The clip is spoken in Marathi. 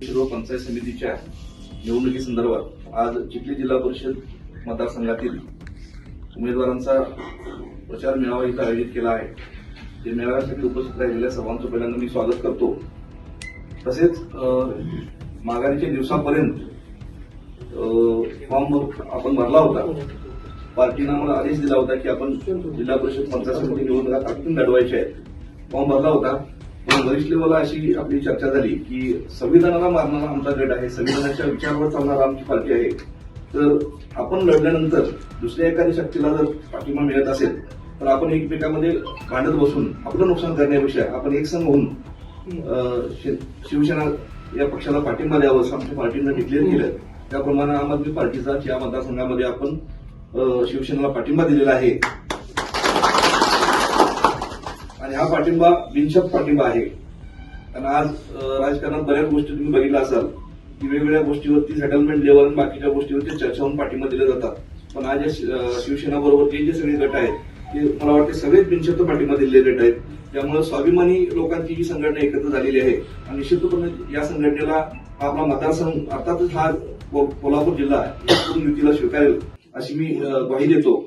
शिरो पंचायत समितीच्या निवडणुकीसंदर्भात आज चिखली जिल्हा परिषद मतदारसंघातील उमेदवारांचा प्रचार मेळावा इथं आयोजित केला आहे. या मेळाव्यासाठी उपस्थित राहिलेल्या सर्वांचं पहिल्यांदा मी स्वागत करतो. तसेच माघारीच्या दिवसापर्यंत फॉर्म आपण भरला होता. पार्टीनं आम्हाला आदेश दिला होता की आपण जिल्हा परिषद पंचायत समिती निवडणुका ताकदीन लढवायच्या आहेत. फॉर्म भरला होता. वरिष्ठ लेवलला अशी आपली चर्चा झाली की संविधानाला मारणारा आमचा गट आहे संविधानाच्या विचारावर चालणारा आमची पार्टी आहे. तर आपण लढल्यानंतर दुसऱ्या एखाद्या शक्तीला जर पाठिंबा मिळत असेल तर आपण एकमेकांमध्ये भांडत बसून आपलं नुकसान करण्यापेक्षा आपण एकसंघ होऊन शिवसेना या पक्षाला पाठिंबा द्यावं असं आमच्या पार्टीनं डिक्लेअर केलं. त्याप्रमाणे आम आदमी पार्टीचा या मतदारसंघामध्ये आपण शिवसेनेला पाठिंबा दिलेला आहे. आणि हा पाठिंबा बिनशत पाठिंबा आहे. कारण आज राजकारणात बऱ्याच गोष्टी तुम्ही बघितल्या असाल की वेगवेगळ्या गोष्टीवरती सेटलमेंट लेवल आणि बाकीच्या गोष्टीवरती चर्चा होऊन पाठिंबा दिले जातात. पण आज या शि- शिवसेना बरोबर जे सगळे गट आहेत ते मला वाटते सगळेच बिनशत पाठिंबा दिलेले गट आहेत. त्यामुळे स्वाभिमानी लोकांची ही संघटना एकत्र झालेली आहे. आणि निश्चितपणे या संघटनेला आपला मतदारसंघ अर्थातच हा को- कोल्हापूर जिल्हा युतीला स्वीकारेल अशी मी ग्वाही देतो.